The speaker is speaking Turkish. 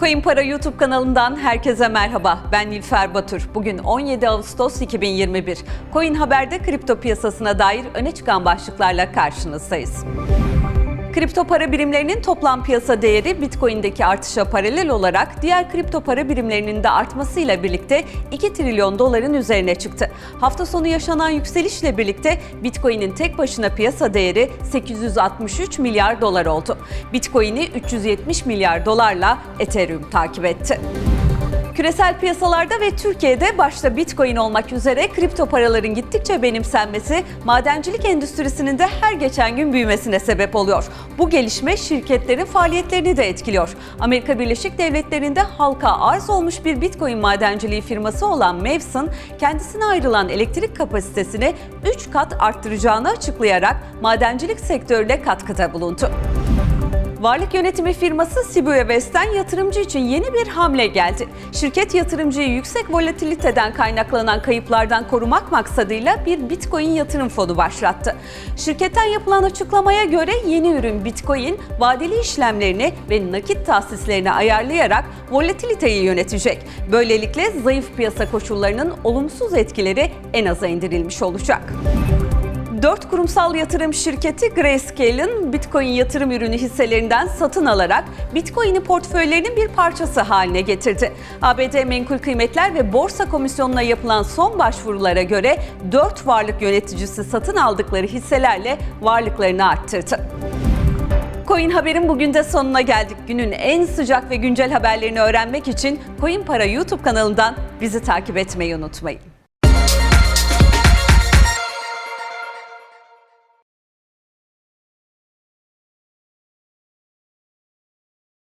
Coin Para YouTube kanalından herkese merhaba. Ben Nilfer Batur. Bugün 17 Ağustos 2021. Coin Haber'de kripto piyasasına dair öne çıkan başlıklarla karşınızdayız. Kripto para birimlerinin toplam piyasa değeri Bitcoin'deki artışa paralel olarak diğer kripto para birimlerinin de artmasıyla birlikte 2 trilyon doların üzerine çıktı. Hafta sonu yaşanan yükselişle birlikte Bitcoin'in tek başına piyasa değeri 863 milyar dolar oldu. Bitcoin'i 370 milyar dolarla Ethereum takip etti. Küresel piyasalarda ve Türkiye'de başta Bitcoin olmak üzere kripto paraların gittikçe benimsenmesi madencilik endüstrisinin de her geçen gün büyümesine sebep oluyor. Bu gelişme şirketlerin faaliyetlerini de etkiliyor. Amerika Birleşik Devletleri'nde halka arz olmuş bir Bitcoin madenciliği firması olan Mavsun, kendisine ayrılan elektrik kapasitesini 3 kat arttıracağını açıklayarak madencilik sektörüne katkıda bulundu. Varlık yönetimi firması Sibuya West'ten yatırımcı için yeni bir hamle geldi. Şirket yatırımcıyı yüksek volatiliteden kaynaklanan kayıplardan korumak maksadıyla bir Bitcoin yatırım fonu başlattı. Şirketten yapılan açıklamaya göre yeni ürün Bitcoin vadeli işlemlerini ve nakit tahsislerini ayarlayarak volatiliteyi yönetecek. Böylelikle zayıf piyasa koşullarının olumsuz etkileri en aza indirilmiş olacak. Dört kurumsal yatırım şirketi Grayscale'ın Bitcoin yatırım ürünü hisselerinden satın alarak Bitcoin'i portföylerinin bir parçası haline getirdi. ABD Menkul Kıymetler ve Borsa Komisyonu'na yapılan son başvurulara göre 4 varlık yöneticisi satın aldıkları hisselerle varlıklarını arttırdı. Coin Haber'in bugün de sonuna geldik. Günün en sıcak ve güncel haberlerini öğrenmek için Coin Para YouTube kanalından bizi takip etmeyi unutmayın.